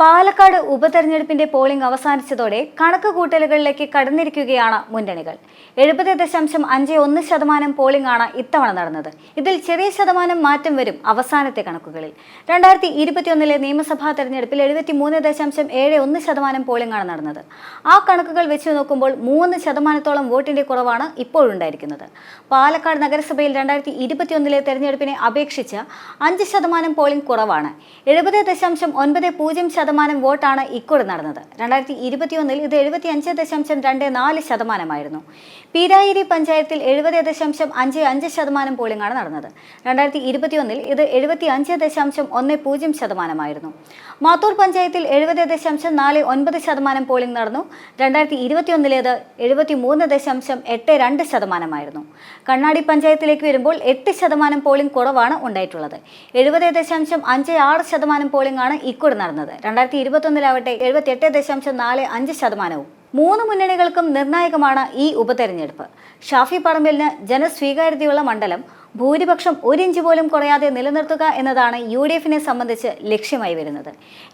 Palakkad ഉപതെരഞ്ഞെടുപ്പിന്റെ polling അവസാനിച്ചതോടെ കണക്ക് കൂട്ടലുകളിലേക്ക് കടന്നിരിക്കുകയാണ് മുന്നണികൾ. എഴുപത് ദശാംശം അഞ്ച് ഒന്ന് ശതമാനം പോളിംഗ് ആണ് ഇത്തവണ നടന്നത്. ഇതിൽ ചെറിയ ശതമാനം മാറ്റം വരും അവസാനത്തെ കണക്കുകളിൽ. രണ്ടായിരത്തി ഇരുപത്തിയൊന്നിലെ നിയമസഭാ തെരഞ്ഞെടുപ്പിൽ എഴുപത്തി മൂന്ന് ദശാംശം ഏഴ് ഒന്ന് ശതമാനം പോളിംഗ് ആണ് നടന്നത്. ആ കണക്കുകൾ വെച്ച് നോക്കുമ്പോൾ മൂന്ന് ശതമാനത്തോളം വോട്ടിന്റെ കുറവാണ് ഇപ്പോഴുണ്ടായിരിക്കുന്നത്. പാലക്കാട് നഗരസഭയിൽ രണ്ടായിരത്തി ഇരുപത്തിയൊന്നിലെ തെരഞ്ഞെടുപ്പിനെ അപേക്ഷിച്ച് അഞ്ച് ശതമാനം പോളിംഗ് കുറവാണ്. എഴുപത് ദശാംശം ഒൻപത് പൂജ്യം ശതമാനം വോട്ടാണ് ഇക്കുറി നടന്നത്. രണ്ടായിരത്തി ഇരുപത്തിയൊന്നിൽ ഇത് എഴുപത്തി അഞ്ച് ദശാംശം രണ്ട് നാല് ശതമാനമായിരുന്നു. പീരായിരി പഞ്ചായത്തിൽ എഴുപത് ദശാംശം അഞ്ച് അഞ്ച് ശതമാനം പോളിംഗ് ആണ് നടന്നത്. രണ്ടായിരത്തി ഇരുപത്തിയൊന്നിൽ ഇത് എഴുപത്തി അഞ്ച് ദശാംശം ഒന്ന് പൂജ്യം ശതമാനമായിരുന്നു. മാത്തൂർ പഞ്ചായത്തിൽ എഴുപത് ദശാംശം നാല് ഒൻപത് ശതമാനം പോളിംഗ് നടന്നു. രണ്ടായിരത്തി ഇരുപത്തിയൊന്നിലേത് എഴുപത്തി മൂന്ന് ദശാംശം എട്ട് രണ്ട് ശതമാനമായിരുന്നു. കണ്ണാടി പഞ്ചായത്തിലേക്ക് വരുമ്പോൾ എട്ട് ശതമാനം പോളിംഗ് കുറവാണ് ഉണ്ടായിട്ടുള്ളത്. എഴുപത് ദശാംശം അഞ്ച് ആറ് ശതമാനം പോളിംഗ് ആണ് ഇക്കുറി നടന്നത്. രണ്ടായിരത്തി ഇരുപത്തൊന്നിലാവട്ടെ എഴുപത്തി എട്ട് ദശാംശം നാല് അഞ്ച് ശതമാനവും. മൂന്ന് മുന്നണികൾക്കും നിർണായകമാണ് ഈ ഉപതെരഞ്ഞെടുപ്പ്. ഷാഫി പറമ്പലിന് ജനസ്വീകാര്യതയുള്ള മണ്ഡലം ഭൂരിപക്ഷം ഒരു ഇഞ്ച് പോലും കുറയാതെ നിലനിർത്തുക എന്നതാണ് യു ഡി എഫിനെ സംബന്ധിച്ച് ലക്ഷ്യമായി വരുന്നത്.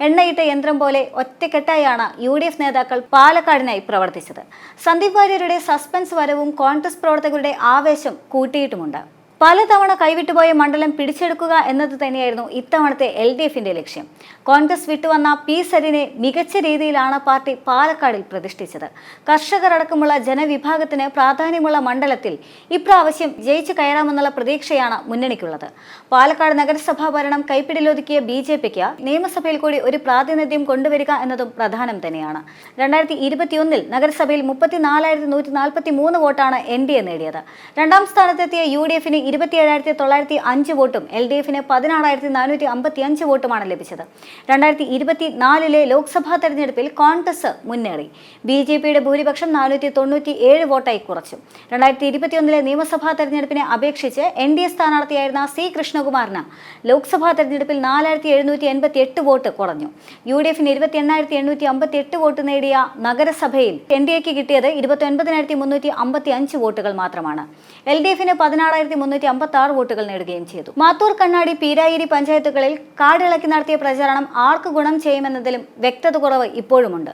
എണ്ണയിട്ട യന്ത്രം പോലെ ഒറ്റക്കെട്ടായാണ് യു ഡി എഫ് നേതാക്കൾ പാലക്കാടിനായി പ്രവർത്തിച്ചത്. സന്ദീപ് വാര്യരുടെ സസ്പെൻസ് വരവും കോൺഗ്രസ് പ്രവർത്തകരുടെ ആവേശം കൂട്ടിയിട്ടുമുണ്ട്. പലതവണ കൈവിട്ടുപോയ മണ്ഡലം പിടിച്ചെടുക്കുക എന്നത് തന്നെയായിരുന്നു ഇത്തവണത്തെ എൽ ഡി എഫിന്റെ ലക്ഷ്യം. കോൺഗ്രസ് വിട്ടുവന്ന പി സരിനെ മികച്ച രീതിയിലാണ് പാർട്ടി പാലക്കാടിൽ പ്രതിഷ്ഠിച്ചത്. കർഷകർ അടക്കമുള്ള ജനവിഭാഗത്തിന് പ്രാധാന്യമുള്ള മണ്ഡലത്തിൽ ഇപ്രാവശ്യം ജയിച്ചു കയറാമെന്നുള്ള പ്രതീക്ഷയാണ് മുന്നണിക്കുള്ളത്. പാലക്കാട് നഗരസഭാ ഭരണം കൈപ്പിടിലൊതുക്കിയ ബി ജെ പിക്ക് നിയമസഭയിൽ കൂടി ഒരു പ്രാതിനിധ്യം കൊണ്ടുവരിക എന്നതും പ്രധാനം തന്നെയാണ്. രണ്ടായിരത്തി ഇരുപത്തിയൊന്നിൽ നഗരസഭയിൽ മുപ്പത്തിനാലായിരത്തി നൂറ്റി നാൽപ്പത്തി മൂന്ന് വോട്ടാണ് എൻ ഡി എ നേടിയത്. രണ്ടാം സ്ഥാനത്തെത്തിയ യു ഡി എഫിന് ഇരുപത്തിയേഴായിരത്തി തൊള്ളായിരത്തി അഞ്ച് വോട്ടും എൽ ഡി എഫിന് പതിനാറായിരത്തി നാനൂറ്റി അമ്പത്തി അഞ്ച് വോട്ടുമാണ് ലഭിച്ചത്. രണ്ടായിരത്തി ഇരുപത്തി നാലിലെ ലോക്സഭാ തെരഞ്ഞെടുപ്പിൽ കോൺഗ്രസ് മുന്നേറി. ബി ജെ പിയുടെ ഭൂരിപക്ഷം നാനൂറ്റി തൊണ്ണൂറ്റി ഏഴ് വോട്ടായി കുറച്ചു. രണ്ടായിരത്തി ഇരുപത്തിയൊന്നിലെ നിയമസഭാ തെരഞ്ഞെടുപ്പിനെ അപേക്ഷിച്ച് എൻ ഡി എ സ്ഥാനാർത്ഥിയായിരുന്ന സി കൃഷ്ണകുമാറിന് ലോക്സഭാ തെരഞ്ഞെടുപ്പിൽ നാലായിരത്തി എഴുന്നൂറ്റി എൺപത്തി എട്ട് വോട്ട് കുറഞ്ഞു. യു ഡി എഫിന് ഇരുപത്തി എണ്ണായിരത്തി എണ്ണൂറ്റി അമ്പത്തി എട്ട് വോട്ട് നേടിയ നഗരസഭയിൽ എൻ ഡി എക്ക് കിട്ടിയത് ഇരുപത്തി ഒൻപതിനായിരത്തി മുന്നൂറ്റി അമ്പത്തി അഞ്ച് വോട്ടുകൾ മാത്രമാണ്. എൽ ഡി എഫിന് പതിനാറായിരത്തി മുന്നൂറ്റി അമ്പത്തി ആറ് വോട്ടുകൾ നേടുകയും ചെയ്തു. മാത്തൂർ കണ്ണാടി പീരായിരി പഞ്ചായത്തുകളിൽ കാടിളക്കി നടത്തിയ പ്രചാരണം ആർക്ക് ഗുണം ചെയ്യുമെന്നതിലും വ്യക്തത കുറവ് ഇപ്പോഴുമുണ്ട്.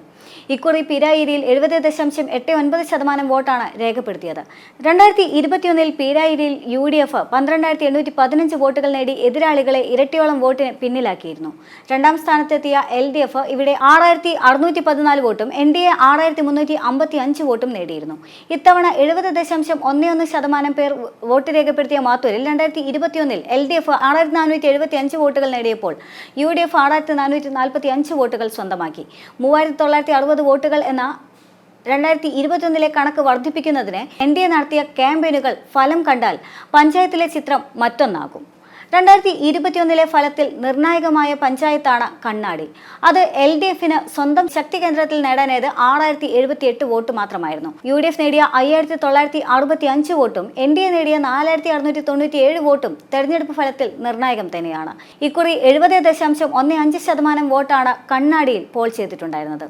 ഇക്കുറി പീരായിരിയിൽ എഴുപത് ദശാംശം എട്ട് ഒൻപത് ശതമാനം വോട്ടാണ് രേഖപ്പെടുത്തിയത്. രണ്ടായിരത്തി ഇരുപത്തിയൊന്നിൽ പീരായിരിയിൽ യു ഡി എഫ് പന്ത്രണ്ടായിരത്തി എണ്ണൂറ്റി പതിനഞ്ച് വോട്ടുകൾ നേടി എതിരാളികളെ ഇരട്ടിയോളം വോട്ടിന് പിന്നിലാക്കിയിരുന്നു. രണ്ടാം സ്ഥാനത്തെത്തിയ എൽ ഡി എഫ് ഇവിടെ ആറായിരത്തി അറുന്നൂറ്റി പതിനാല് വോട്ടും എൻ ഡി എ ആറായിരത്തി മുന്നൂറ്റി അമ്പത്തി അഞ്ച് വോട്ടും നേടിയിരുന്നു. ഇത്തവണ എഴുപത് ദശാംശം ഒന്ന് ഒന്ന് ശതമാനം പേർ വോട്ട് രേഖപ്പെടുത്തിയ മാത്തൂരിൽ രണ്ടായിരത്തി ഇരുപത്തിയൊന്നിൽ എൽ ഡി എഫ് ആറായിരത്തി നാനൂറ്റി എഴുപത്തി അഞ്ച് വോട്ടുകൾ നേടിയപ്പോൾ യു ഡി എഫ് ആറായിരത്തി നാനൂറ്റി നാൽപ്പത്തി അഞ്ച് വോട്ടുകൾ സ്വന്തമാക്കി. മൂവായിരത്തി തൊള്ളായിരത്തി അറുപത് വോട്ടുകൾ എന്ന രണ്ടായിരത്തി ഇരുപത്തിയൊന്നിലെ കണക്ക് വർദ്ധിപ്പിക്കുന്നതിന് എൻ ഡി എ നടത്തിയ ക്യാമ്പയിനുകൾ ഫലം കണ്ടാൽ പഞ്ചായത്തിലെ ചിത്രം മറ്റൊന്നാകും. രണ്ടായിരത്തി ഇരുപത്തിയൊന്നിലെ ഫലത്തിൽ നിർണായകമായ പഞ്ചായത്താണ് കണ്ണാടി. അത് എൽ ഡി എഫിന് സ്വന്തം ശക്തി കേന്ദ്രത്തിൽ നേടാനായത് ആറായിരത്തി എഴുപത്തി എട്ട് വോട്ട് മാത്രമായിരുന്നു. യു ഡി എഫ് നേടിയ അയ്യായിരത്തി തൊള്ളായിരത്തി അറുപത്തി അഞ്ച് വോട്ടും എൻ ഡി എ നേടിയ നാലായിരത്തി അറുന്നൂറ്റി തൊണ്ണൂറ്റി ഏഴ് വോട്ടും തെരഞ്ഞെടുപ്പ് ഫലത്തിൽ നിർണായകം തന്നെയാണ്. ഇക്കുറി എഴുപത് ദശാംശം ഒന്ന് അഞ്ച് ശതമാനം വോട്ടാണ് കണ്ണാടിയിൽ പോൾ ചെയ്തിട്ടുണ്ടായിരുന്നത്.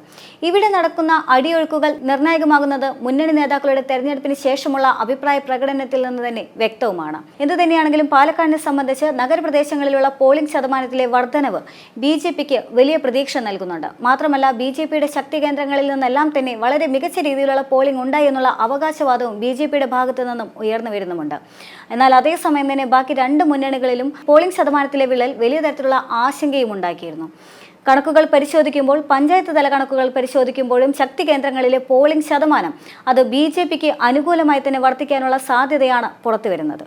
ഇവിടെ നടക്കുന്ന അടിയൊഴുക്കുകൾ നിർണായകമാകുന്നത് മുന്നണി നേതാക്കളുടെ തെരഞ്ഞെടുപ്പിന് ശേഷമുള്ള അഭിപ്രായ പ്രകടനത്തിൽ നിന്ന് തന്നെ വ്യക്തവുമാണ്. എന്തു തന്നെയാണെങ്കിലും പാലക്കാടിനെ സംബന്ധിച്ച് നഗരപ്രദേശങ്ങളിലുള്ള പോളിംഗ് ശതമാനത്തിലെ വർധനവ് ബി ജെ പിക്ക് വലിയ പ്രതീക്ഷ നൽകുന്നുണ്ട്. മാത്രമല്ല ബി ജെ പിയുടെ ശക്തി കേന്ദ്രങ്ങളിൽ നിന്നെല്ലാം തന്നെ വളരെ മികച്ച രീതിയിലുള്ള പോളിംഗ് ഉണ്ടായി എന്നുള്ള അവകാശവാദവും ബി ജെ പിയുടെ ഭാഗത്തു നിന്നും ഉയർന്നു വരുന്നുമുണ്ട്. എന്നാൽ അതേസമയം തന്നെ ബാക്കി രണ്ട് മുന്നണികളിലും പോളിംഗ് ശതമാനത്തിലെ വിള്ളൽ വലിയ തരത്തിലുള്ള ആശങ്കയും ഉണ്ടാക്കിയിരുന്നു. കണക്കുകൾ പരിശോധിക്കുമ്പോൾ പഞ്ചായത്ത് തല കണക്കുകൾ പരിശോധിക്കുമ്പോഴും ശക്തി കേന്ദ്രങ്ങളിലെ പോളിംഗ് ശതമാനം അത് ബി ജെ പിക്ക് അനുകൂലമായി തന്നെ വർദ്ധിക്കാനുള്ള സാധ്യതയാണ് പുറത്തുവരുന്നത്.